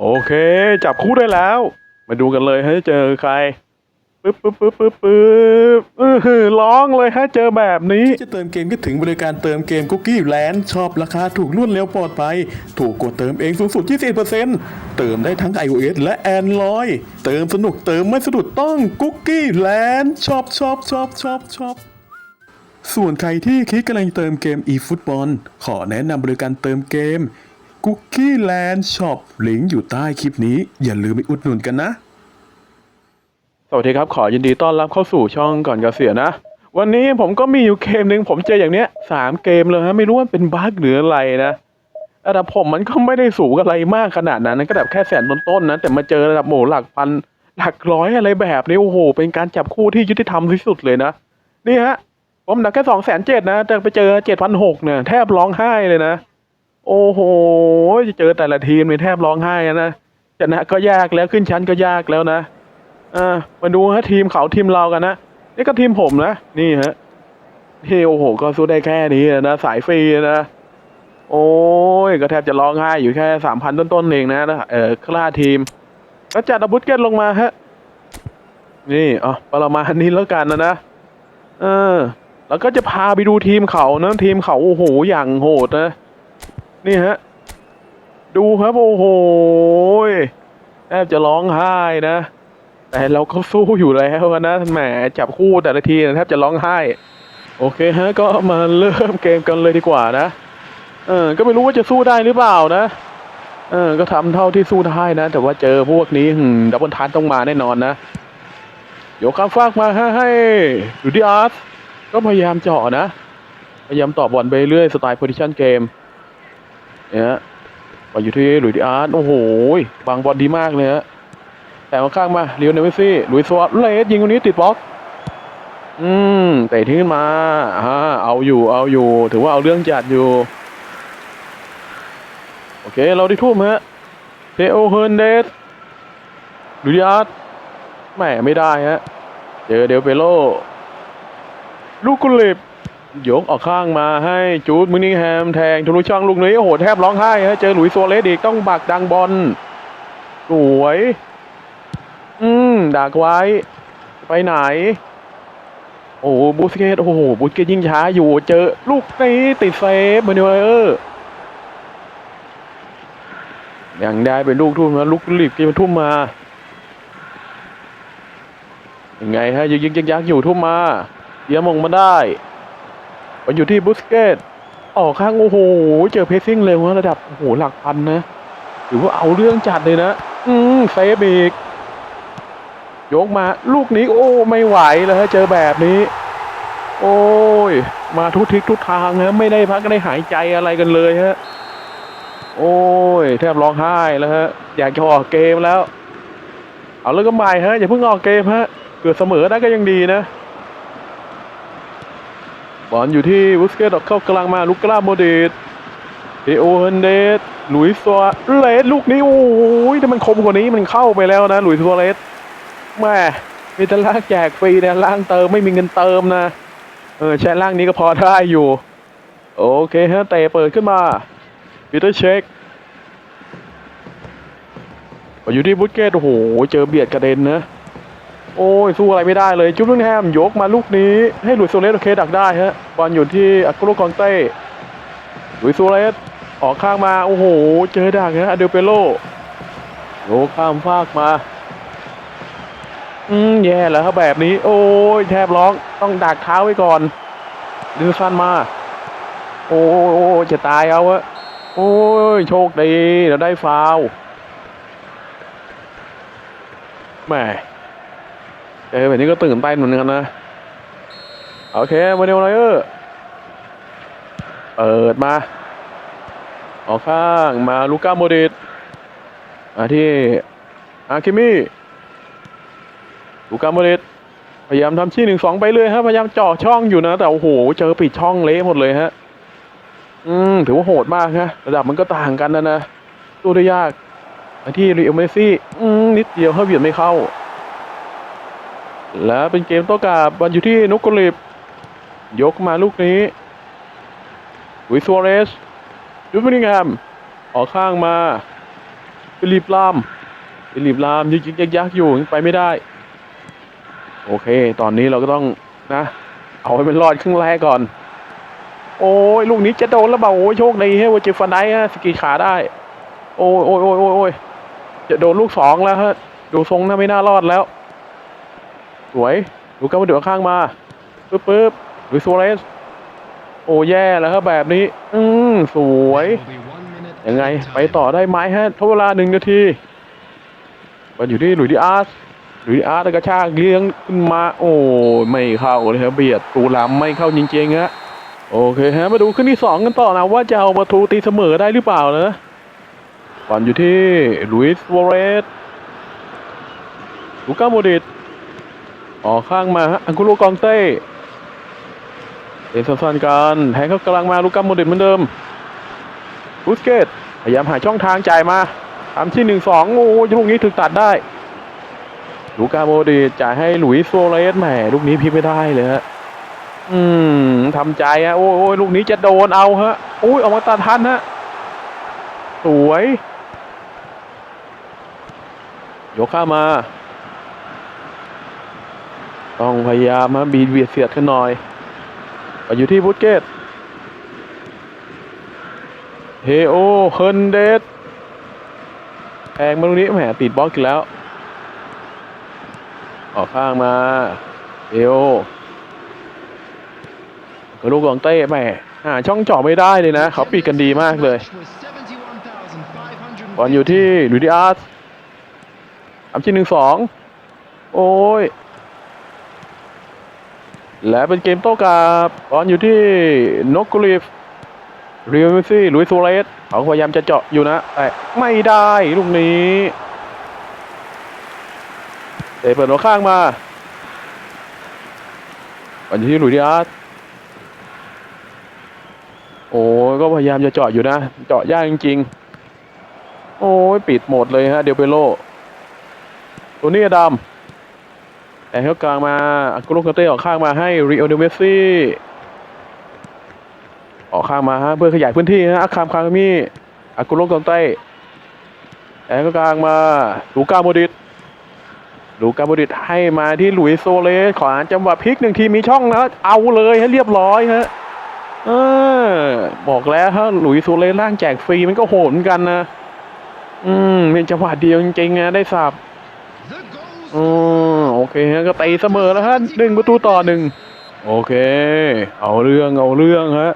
โอเค จับคู่ได้แล้ว มาดูกันเลยฮะเจอใครปึ๊บปึ๊บปึ๊บปึ๊บปึ๊บอื้อหือร้องเลยฮะเจอแบบนี้จะเติมเกมก็ถึงบริการเติมเกมคุกกี้แลนด์ชอบราคาถูกรวดเร็วปลอดภัย ถูกกดเติมเองสูงสุด20%เติมได้ทั้ง iOS และ Android เติมสนุกเติมไม่สะดุดต้องคุกกี้แลนด์ชอบชอบชอบชอบชอบส่วนใครที่คิดกำลังเติมเกม eFootball ขอแนะนำบริการเติมเกม Cookie Land Shop ลิงก์อยู่ใต้คลิปนี้ อย่าลืมไปอุดหนุนกันนะ สวัสดีครับ ขอยินดีต้อนรับเข้าสู่ช่องก่อนเกษียณนะ วันนี้ผมก็มีอยู่เกมหนึ่งผมเจออย่างเนี้ยสามเกมเลยฮะไม่รู้ว่าเป็นบั๊กหรืออะไรนะระดับผมมันก็ไม่ได้สูงอะไรมากขนาดนั้นก็แบบแค่แสนต้นๆนะ แต่มาเจอระดับโหหลักพันหลักร้อยอะไรแบบนี้โอ้โห เป็นการจับคู่ที่ยุติธรรมที่สุดเลยนะนี่ฮะผมหนักแค่สองแสนเจ็ดนะแต่ไปเจอเจ็ดพันหกเนี่ยแทบร้องไห้เลยนะ โอ้โหจะเจอแต่ละทีมเนี่ยแทบร้องไห้นะชนะก็ยากแล้วขึ้นชั้นก็ยากแล้วนะอ่ามาดูฮะทีมเขาทีมเรากันนะนี่ก็ทีมผมนะนี่ฮะที่โอ้โห ก็สู้ได้แค่นี้นะสายฟรีนะโอ้ยก็แทบจะร้องไห้อยู่แค่สามพันต้นๆเองนะเออคลาทีมก็จัดอาบุตเกตลงมาฮะนี่อ๋อประมาณนี้แล้วกันนะนะเออ แล้วก็จะพาไปดูทีมเขานะทีมเขาโอ้โหอย่างโหดนะ นี่ฮะ ดูครับโอ้โหแทบจะร้องไห้นะ แต่เราก็สู้อยู่แล้วนะแหมจับคู่แต่ละทีนะแทบจะร้องไห้ โอเคฮะ ก็มาเริ่มเกมกันเลยดีกว่านะ เออ ก็ไม่รู้ว่าจะสู้ได้หรือเปล่านะ เออ ก็ทำเท่าที่สู้ได้นะ แต่ว่าเจอพวกนี้ดับเบิลทันต้องมาแน่นอนนะโยกข้ามฟากมาให้ให้ดูดิอาร์ตก็พยายามเจาะนะ พยายามตอบบอลไปเรื่อยสไตล์โพซิชันเกม เนี่ยบอลอยู่ที่หลุยส์ดิอาร์ตโอ้โหบางบอลดีมากเลยฮะแต่ข้างมาเลียวเนวิซี่ลุยส์ซัวเรสยิงตรงนี้ติดบล็อกอืมเตะทิ้งขึ้นมาอ่าเอาอยู่เอาอยู่ ถือว่าเอาเรื่องจัดอยู่ โอเค เราได้ทุ่มฮะเทโอเฮิร์นเดสลูดิอาร์ตแหมไม่ได้ฮะ เจอเดลเปโล ลูกกุลิบ ยกออกข้างมาให้จูดมินิแฮมแทงทะลุช่องลูกนี้โอ้โหแทบร้องไห้ฮะเจอหลุยส์ซัวเรสอีกต้องบักดังบอลสวย อืมดักไว้ ไปไหน โอ้โหบูสเกตโอ้โหบูสเกตยิงช้าอยู่เจอลูกนี้ติดเซฟเบอร์นิเวอร์ยังได้เป็นลูกทุ่มนะลูกรีบที่มันทุ่มมายังไงฮะยิงยิงยักยักอยู่ทุ่มมาเดียมงมาได้ มันอยู่ที่บูสเกตออกข้างโอ้โห เจอเพสซิ่งเร็วนะระดับโอ้โหหลักพันนะถือว่าเอาเรื่องจัดเลยนะ อืมเซฟอีกยกมาลูกนี้โอ้ไม่ไหวเลยฮะเจอแบบนี้ โอ้ย มาทุกทิศทุกทางฮะไม่ได้พักไม่ได้หายใจอะไรกันเลยฮะ โอ้ย แทบร้องไห้แล้วฮะ อยากจะออกเกมแล้ว เอาเรื่องกันใหม่ฮะอย่าเพิ่งออกเกมฮะ เกิดเสมอได้ก็ยังดีนะ บอลอยู่ที่วุสเกตเข้ากลางมาลุกกล้าโมเดตเอโอเฮนเดสหลุยส์ซัวเรสลูกนี้ โอ้ยถ้ามันคมกว่านี้มันเข้าไปแล้วนะหลุยส์ซัวเรสแม่มีแต่ล่างแจกฟรีนี่ยล่างเติมไม่มีเงินเติมนะ เออใช้ล่างนี้ก็พอได้อยู่ โอเคฮะเตะเปิดขึ้นมาปีเตอร์เช็คอยู่ที่บุตเกตโอ้โห เจอเบียดกระเด็นนะ โอ้ยสู้อะไรไม่ได้เลยจุ๊บลุงแฮมยกมาลูกนี้ให้หลุยส์โซเลสโอเคดักได้ฮะบอลอยู่ที่อักโรกองเต้หลุยส์โซเลสออกข้างมาโอ้โห เจอดักนะอเดลเปโลโยกข้ามฟากมาอืมแย่แล้วครับแบบนี้ โอ้ยแทบร้องต้องดักเท้าไว้ก่อนดื้อสั้นมา โอ้ยโอ้จะตายเอาอะโอ้ยโชคดีเราได้ฟาวแหม่ เจอแบบนี้ก็ตื่นเต้นเหมือนกันนะ โอเคมาเดลไลเออร์เปิดมา ออกข้างมาลูก้าโมดิตมาที่อาคิมิลูก้าโมเดสพยายามทำชี้หนึ่งสองไปเลยฮะพยายามเจาะช่องอยู่นะ แต่โอ้โหเจอปิดช่องเละหมดเลยฮะ อืมถือว่าโหดมากฮะระดับมันก็ต่างกันนะนะสู้ได้ยากมาที่ริโอเมซี่อืมนิดเดียวเฮาเบียดไม่เข้า แล้วเป็นเกมโต้กลับบอลอยู่ที่นุกกลิบ ยกมาลูกนี้วิซัวเรสยูบินิงแฮมออกข้างมาฟิลิปลามฟิลิปลามยึกยึกยักยักอยู่ยังไปไม่ได้ โอเค ตอนนี้เราก็ต้องนะ เอาให้มันรอดครึ่งแรกก่อน โอ้ยลูกนี้จะโดนแล้วเปล่าโอ้ยโชคดีให้วจิฟันได้ฮะสกีขาได้ โอ้ยโอ้ยโอ้ยโอ้ยจะโดนลูกสองแล้วฮะ ดูทรงน่าไม่น่ารอดแล้ว สวยดูกันมาเดือข้างมาปึ๊บปึ๊บลุยโซเรสโอ้แย่แล้วครับแบบนี้ อืมสวยยังไง ไปต่อได้ไหมฮะทดเวลาหนึ่งนาทีมันอยู่ที่หลุยดีอาร์สหลุยดีอาร์สกระชากเลี้ยงขึ้นมา โอ้ไม่เข้าเลยครับเบียดตูลำไม่เข้าจริงๆฮะโอเคฮะมาดูขึ้นที่สองกันต่อนะว่าจะเอาประตูตีเสมอได้หรือเปล่านะบอลอยู่ที่ลุยส์โวเรสลูก้าโมดิต ออกข้างมาฮะอังกุโลกองเต้เป็นสั้นๆกันแทงเข้ากำลังมาลูก้าโมเดตเหมือนเดิมบุสเกตพยายามหาช่องทางจ่ายมาทำที่หนึ่งสองโอ้ยลูกนี้ถึกตัดได้ลูกาโมดีจ่ายให้หลุยส์โซเลสแหมลูกนี้พิไม่ได้เลยฮะอืมทำใจฮะโอ้ยลูกนี้จะโดนเอาฮะโอ้ยออกมาตัดทันฮะสวย ยกข้ามา ต้องพยายามมาบีดเบียดเสียดขึ้นหน่อยไปอยู่ที่บุสเกตเฮโอเฮนเดสแทงมาตรงนี้แหมติดบล็อกอีกแล้วออกข้างมาเฮโอกระลูกกองเต้แหมหาช่องเจาะไม่ได้เลยนะ เขาปิดกันดีมากเลยบอลอยู่ที่ลูดิอาร์สทำชิ้นหนึ่งสองโอ้ย และเป็นเกมโต้กลับบอลอยู่ที่นกกุลิฟเรียวเมสซี่ลุยส์โซเรสเขาพยายามจะเจาะอยู่นะแต่ไม่ได้ลูกนี้เตะเปิดหัวข้างมาวันที่ลุยดิอาร์สโอ้ก็พยายามจะเจาะอยู่นะ เจาะยากจริงๆ โอ้ยปิดหมดเลยฮะเดลเปโลตัวนี้ดำ แต่เข้ากลางมาอักุลคาเต้ออกข้างมาให้ริโอเดเมซี่ออกข้างมาฮะเพื่อขยายพื้นที่ฮะอาคามคามิอากุโลกองใต้แอนก็กลางมาลูก้าโมดิตลูก้าโมดิตให้มาที่หลุยโซเลสขวาจังหวะพลิกหนึ่งทีมีช่องนะเอาเลยให้เรียบร้อยฮะเออบอกแล้วฮะหลุยโซเลสล่างแจกฟรีมันก็โหดเหมือนกันนะอืมเป็นจังหวะเดียวจริงๆนะได้สับอืมโอ เคฮะก็ตีเสมอแล้วฮะหนึ่งประตูต่อหนึ่งโอเค เอาเรื่องเอาเรื่องฮะ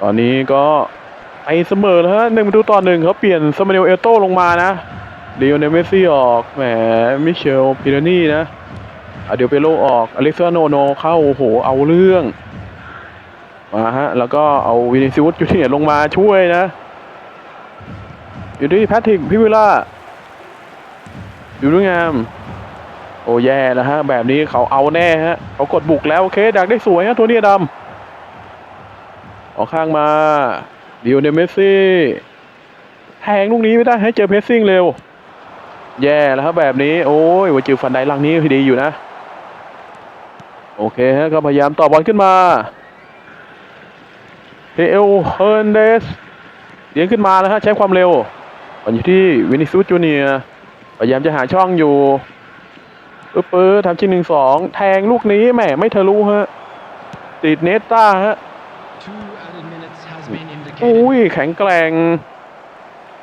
ตอนนี้ก็ไปเสมอแล้วฮะหนึ่งประตูต่อหนึ่งเขาเปลี่ยนสมาเนลเอลโต้ลงมานะเดียเนเมสซี่ออกแหมมิเชลปิรานี่นะอะเดลเปโลออกอเล็กซานโนโนเข้าโอ้โหเอาเรื่องมาฮะแล้วก็เอาวินิซิวุสจูเนียร์ลงมาช่วยนะอยู่ที่แพทริกพิวิล่า อยู่ด้วยงาม โอ้แย่แล้วฮะ แบบนี้เขาเอาแน่ฮะ เขากดบุกแล้ว โอเค ดักได้สวยฮะโทนี่ดำออกข้างมาดิวเนเมสซี่แทงลูกนี้ไม่ได้ให้เจอเพสซิ่งเร็ว แย่แล้วครับแบบนี้ โอ้ยว่าจิวฟันไดลังนี้ดีอยู่นะ โอเคฮะก็พยายามต่อบอลขึ้นมาเฮเอลเฮิร์นเดสเลี้ยงขึ้นมาแล้วฮะใช้ความเร็วบอลอยู่ที่วินิซูจูเนียร์ พยายามจะหาช่องอยู่ปึ๊บปึ๊บทำชิ้นหนึ่งสองแทงลูกนี้แหมไม่ทะลุฮะ ติดเนตต้าฮะอุ้ยแข็งแกร่ง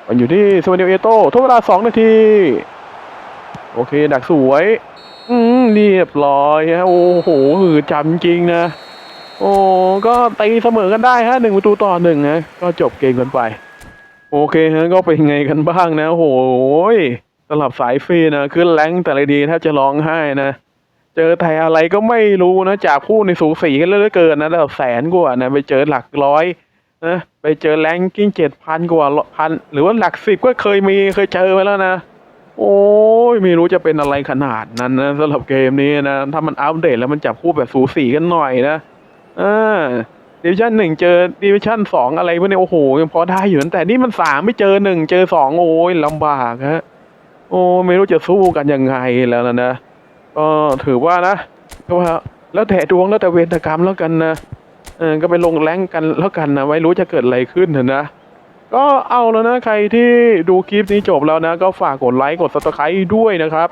มันอยู่ที่สวานเดลเอโต้ทุกเวลาสองนาที โอเค ดักสวย อืมเรียบร้อยฮะโอ้โหหือจำจริงนะ โอ้ก็ตีเสมอกันได้ฮะหนึ่งประตูต่อหนึ่งนะก็จบเกมกันไป โอเคฮะก็เป็นไงกันบ้างนะโอ้โห สำหรับสายฟรีนะขึ้นแรงแต่ละดีแทบจะร้องไห้นะ เจอแต่อะไรก็ไม่รู้นะ จากผู้ในสูสีกันเหลือเกินนะระดับแสนกว่านะไปเจอหลักร้อยนะไปเจอแรงกิ้งเจ็ดพันกว่าพันหรือว่าหลักสิบก็เคยมีเคยเจอมาแล้วนะ โอ้ยไม่รู้จะเป็นอะไรขนาดนั้นนะสำหรับเกมนี้นะ ถ้ามันอัปเดตแล้วมันจับคู่แบบสูสีกันหน่อยนะอ่าดิวิชั่นหนึ่งเจอดิวิชั่นสองอะไรพวกนี้โอ้โหยังพอได้อยู่แต่นี่มันสามไม่เจอหนึ่งเจอสองโอ้ยลำบากฮะ โอ้ไม่รู้จะสู้กันยังไงแล้วนะนะก็ถือว่านะก็ว่าแล้วแต่ดวงแล้วแต่เวรกรรมแล้วกันนะเออก็ไปลงแรงกันแล้วกันนะไม่รู้จะเกิดอะไรขึ้นเถอะนะก็เอาแล้วนะใครที่ดูคลิปนี้จบแล้วนะ ก็ฝากกดไลค์กดซับสไครต์ด้วยนะครับ